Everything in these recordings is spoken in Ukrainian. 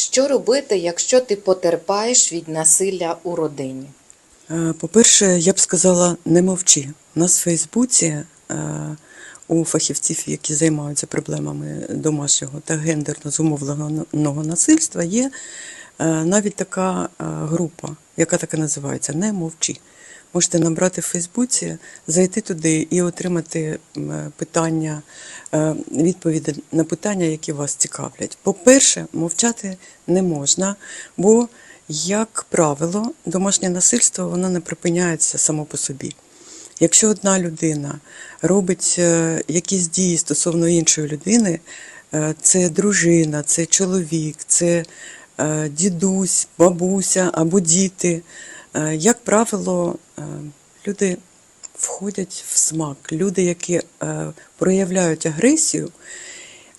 Що робити, якщо ти потерпаєш від насилля у родині? Е, По-перше, я б сказала, не мовчи. У нас в Фейсбуці е, у фахівців, які займаються проблемами домашнього та гендерно зумовленого насильства, є е, навіть така група, яка так і називається Не мовчи. Можете набрати в Фейсбуці, зайти туди і отримати е, питання, е, відповіді на питання, які вас цікавлять. По-перше, мовчати не можна, бо, як правило, домашнє насильство воно не припиняється само по собі. Якщо одна людина робить е, якісь дії стосовно іншої людини, це дружина, це чоловік, це дідусь, бабуся або діти, як правило, е, люди входять в смак. Люди, які е, проявляють агресію,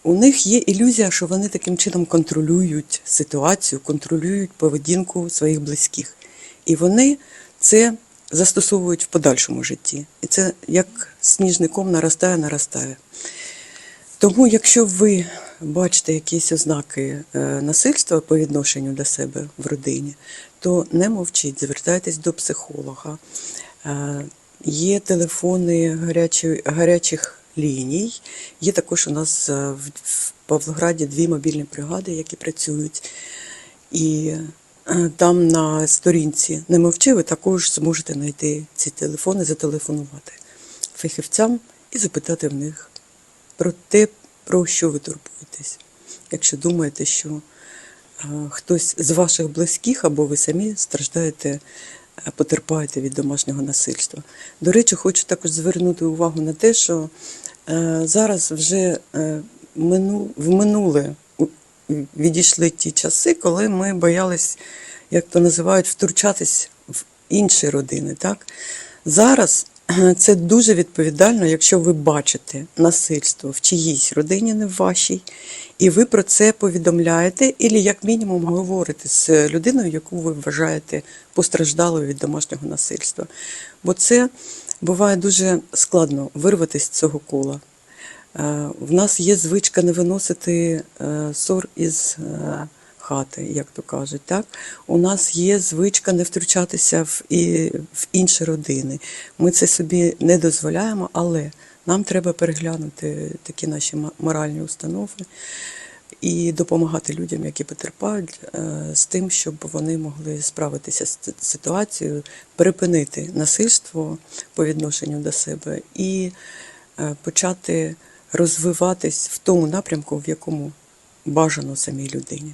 у них є ілюзія, що вони таким чином контролюють ситуацію, контролюють поведінку своїх близьких. І вони це застосовують в подальшому житті. І це як сніжником наростає, наростає. Тому, якщо ви бачите якісь ознаки е, насильства по відношенню до себе в родині, то не мовчіть, звертайтесь до психолога. Е, Є телефони гарячі, гарячих ліній. Є також у нас е, в Павлограді дві мобільні бригади, які працюють. І е, там на сторінці не мовчи, ви також зможете знайти ці телефони, зателефонувати фахівцям і запитати в них про те, про що ви турбуєтесь. Якщо думаєте, що хтось з ваших близьких або ви самі страждаєте, е, потерпаєте від домашнього насильства. До речі, хочу також звернути увагу на те, що е, зараз вже е, в минуле відійшли ті часи, коли ми боялись, як то називають, втручатись в інші родини. Так? Зараз це дуже відповідально, якщо ви бачите насильство в чиїсь родині, не в вашій, і ви про це повідомляєте, і як мінімум говорите з людиною, яку ви вважаєте постраждалою від домашнього насильства. Бо це буває дуже складно вирватися з цього кола. Е, В нас є звичка не виносити е, ссор із е, хати, як то кажуть. Так? У нас є звичка не втручатися в, і, в інші родини. Ми це собі не дозволяємо, але нам треба переглянути такі наші моральні установи і допомагати людям, які потерпають, е, з тим, щоб вони могли справитися з ситуацією, перепинити насильство по відношенню до себе і е, почати розвиватись в тому напрямку, в якому бажано самій людині.